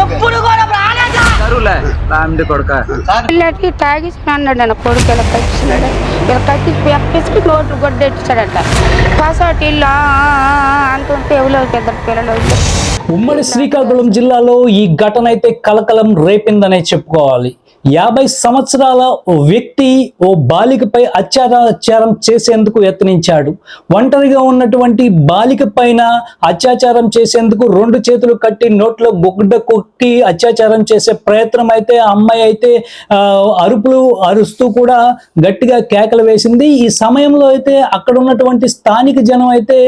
ఎప్పుడు కూడా రాలేదా? కరువులే రామిడి కొడుక. పిల్లలకి తాగేసి అన్నాడు అన్న కొడుకు ఇలా కట్టిస్తున్నాడు ఇలా కట్టి ఎక్కేసి నోట్లు గొడ్డెట్టాడంట పాసోటి ఇల్లు ఆ, ఆ, ఆ అంటుంటే ఎవరికి ఇద్దరు పిల్లలు వచ్చారు. ఉమ్మడి శ్రీకాకుళం జిల్లాలో ఈ ఘటన అయితే కలకలం రేపిందనే చెప్పుకోవాలి. యాభై సంవత్సరాల ఓ వ్యక్తి ఓ బాలికపై అత్యాచారం చేసేందుకు యత్నించాడు. ఒంటరిగా ఉన్నటువంటి బాలిక పైన అత్యాచారం చేసేందుకు రెండు చేతులు కట్టి నోట్లో గుడ్డ కొట్టి అత్యాచారం చేసే ప్రయత్నం అయితే ఆ అమ్మాయి అయితే ఆ, అరుపులు అరుస్తూ కూడా గట్టిగా కేకలు వేసింది. ఈ సమయంలో అయితే అక్కడ ఉన్నటువంటి స్థానిక జనం అయితే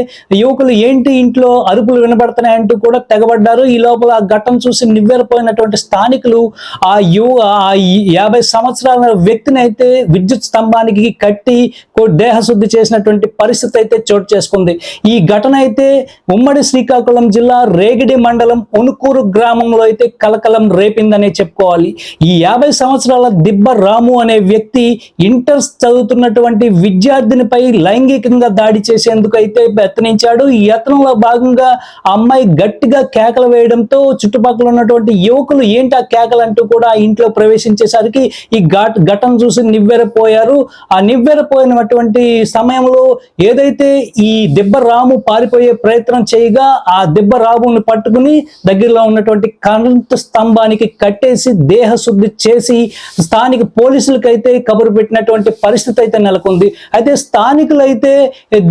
యువకులు ఏంటి ఇంట్లో అరుపులు వినబడుతున్నాయంటూ కూడా తెగబడ్డారు. ఈ లోపల ఆ ఘటన చూసి నివ్వెరపోయినటువంటి స్థానికులు ఆ యువ ఆ యాభై సంవత్సరాల వ్యక్తిని అయితే విద్యుత్ స్తంభానికి కట్టి కో- దేహశుద్ధి చేసినటువంటి పరిస్థితి అయితే చోటు చేసుకుంది. ఈ ఘటన అయితే ఉమ్మడి శ్రీకాకుళం జిల్లా రేగిడి మండలం ఉనుకూరు గ్రామంలో అయితే కలకలం రేపిందనే చెప్పుకోవాలి. ఈ యాభై సంవత్సరాల దిబ్బ రాము అనే వ్యక్తి ఇంటర్ చదువుతున్నటువంటి విద్యార్థినిపై లైంగికంగా దాడి చేసేందుకు అయితే యత్నించాడు ఈ యత్నంలో భాగంగా అమ్మాయి గట్టిగా కేకలు వేయడంతో చుట్టుపక్కల ఉన్నటువంటి యువకులు ఏంటి ఆ కేకలు అంటూ కూడా ఇంట్లో ప్రవేశించి ప్రవేశించేసరికి ఈ ఘట ఘటన చూసి నివ్వెరపోయారు. ఆ నివ్వెరపోయినటువంటి సమయంలో ఏదైతే ఈ దెబ్బ రాము పారిపోయే ప్రయత్నం చేయగా ఆ దెబ్బ రాముని పట్టుకుని దగ్గరలో ఉన్నటువంటి కరెంటు స్తంభానికి కట్టేసి దేహశుద్ధి చేసి స్థానిక పోలీసులకైతే కబురు పెట్టినటువంటి పరిస్థితి అయితే నెలకొంది. అయితే స్థానికులైతే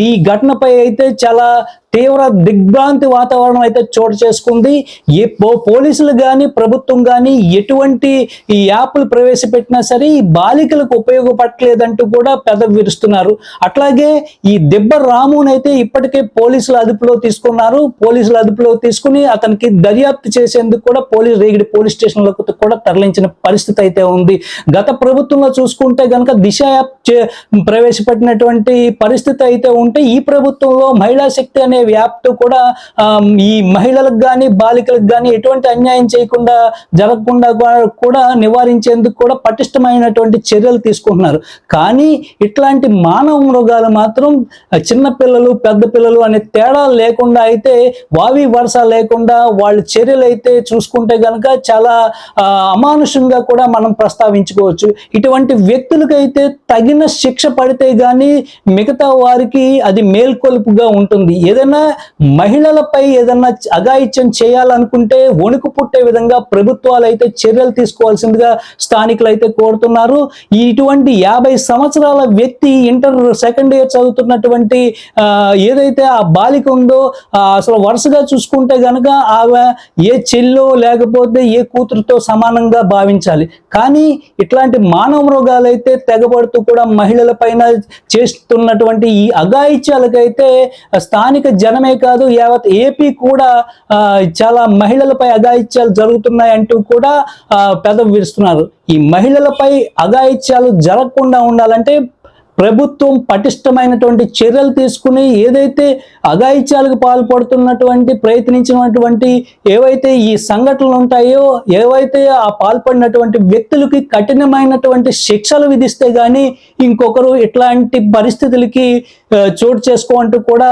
ఈ ఘటనపై అయితే చాలా తీవ్ర దిగ్భ్రాంతి వాతావరణం అయితే చోటు చేసుకుంది. ఏ పోలీసులు కానీ ప్రభుత్వం కానీ ఎటువంటి ఈ యాప్లు ప్రవేశపెట్టినా సరే ఈ బాలికలకు ఉపయోగపడలేదంటూ కూడా పెద విరుస్తున్నారు. అట్లాగే ఈ దెబ్బ రామును అయితే ఇప్పటికే పోలీసులు అదుపులో తీసుకున్నారు. పోలీసులు అదుపులో తీసుకుని అతనికి దర్యాప్తు చేసేందుకు కూడా పోలీస్ రేగిడి పోలీస్ స్టేషన్లకు కూడా తరలించిన పరిస్థితి అయితే ఉంది. గత ప్రభుత్వంలో చూసుకుంటే గనక దిశ యాప్ చే- ప్రవేశపెట్టినటువంటి పరిస్థితి అయితే ఉంటే ఈ ప్రభుత్వంలో మహిళా శక్తి అనే యాప్తో కూడా ఈ మహిళలకు కానీ బాలికలకు కానీ ఎటువంటి అన్యాయం చేయకుండా జరగకుండా కూడా- నివారించేందుకు కూడా పటిష్టమైనటువంటి చర్యలు తీసుకుంటున్నారు. కానీ ఇట్లాంటి మానవ మృగాలు మాత్రం చిన్నపిల్లలు చిన్న పిల్లలు పెద్ద పిల్లలు అనే తేడా లేకుండా అయితే వావి వరుస లేకుండా వాళ్ళ చర్యలు అయితే చూసుకుంటే కనుక చాలా అమానుషంగా కూడా మనం ప్రస్తావించుకోవచ్చు. ఇటువంటి వ్యక్తులకైతే తగిన శిక్ష పడితే కానీ మిగతా వారికి అది మేల్కొలుపుగా ఉంటుంది. ఏదైనా మహిళలపై ఏదైనా అఘాయిత్యం చేయాలనుకుంటే వణుకు పుట్టే విధంగా ప్రభుత్వాలు అయితే చర్యలు తీసుకోవాల్సిందిగా స్థానికులు అయితే కోరుతున్నారు. ఇటువంటి యాభై సంవత్సరాల వ్యక్తి ఇంటర్ సెకండ్ ఇయర్ చదువుతున్నటువంటి ఏదైతే ఆ బాలిక ఉందో అసలు వరుసగా చూసుకుంటే గనక ఆమె ఏ చెల్లో లేకపోతే ఏ కూతురుతో సమానంగా భావించాలి. కానీ ఇట్లాంటి మానవ మృగాలైతే తెగబడుతూ కూడా మహిళల పైన చేస్తున్నటువంటి ఈ అఘాయిత్యాలకైతే స్థానిక జనమే కాదు యావత్ ఏపీ కూడా ఆ, చాలా మహిళలపై అఘాయిత్యాలు జరుగుతున్నాయి అంటూ కూడా ఆ, పెదవి విరుస్తున్నారు. ఈ మహిళలపై అఘాయిత్యాలు జరగకుండా ఉండాలంటే ప్రభుత్వం పటిష్టమైనటువంటి చర్యలు తీసుకుని ఏదైతే అఘాయిత్యాలకు పాల్పడుతున్నటువంటి ప్రయత్నించినటువంటి ఏవైతే ఈ సంఘటనలు ఉంటాయో ఏవైతే ఆ పాల్పడినటువంటి వ్యక్తులకి కఠినమైనటువంటి శిక్షలు విధిస్తే కానీ ఇంకొకరు ఇట్లాంటి పరిస్థితులకి చోటు చేసుకోంటూ కూడా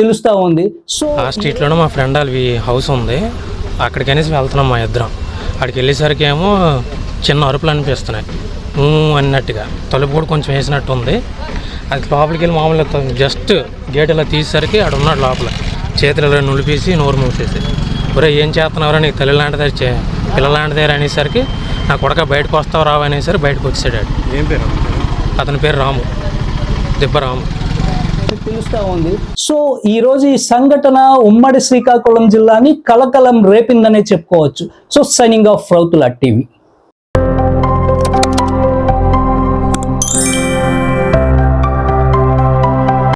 తెలుస్తా ఉంది. సో ఆ స్ట్రీట్లోనే మా ఫ్రెండ్ వాళ్ళవి హౌస్ ఉంది. అక్కడికనేసి వెళ్తున్నాం మా ఇద్దరం. అక్కడికి వెళ్ళేసరికి ఏమో చిన్న అరుపులు అనిపిస్తున్నాయి. అన్నట్టుగా. తలుపు కూడా కొంచెం వేసినట్టు ఉంది. అది లోపలికి వెళ్ళి మామూలుగా జస్ట్ గేట్ ఇలా తీసేసరికి ఆడు ఉన్నాడు లోపల. చేతులు ఇలా నులిపేసి నోరు మూసేసి. ఒరే ఏం చేస్తున్నారో నీకు తల్లి లాంటిది చే పిల్ల లాంటిదే అనేసరికి నా కొడక బయటకు వస్తావు రావు అనేసరికి బయటకు వచ్చాడు ఆడు. ఏం పేరు? అతని పేరు రాము. దిబ్బ రాము. తెలుస్తా ఉంది సో ఈ రోజు ఈ సంఘటన ఉమ్మడి శ్రీకాకుళం జిల్లాని కలకలం రేపిందనే చెప్పుకోవచ్చు. So signing off Rauthula TV.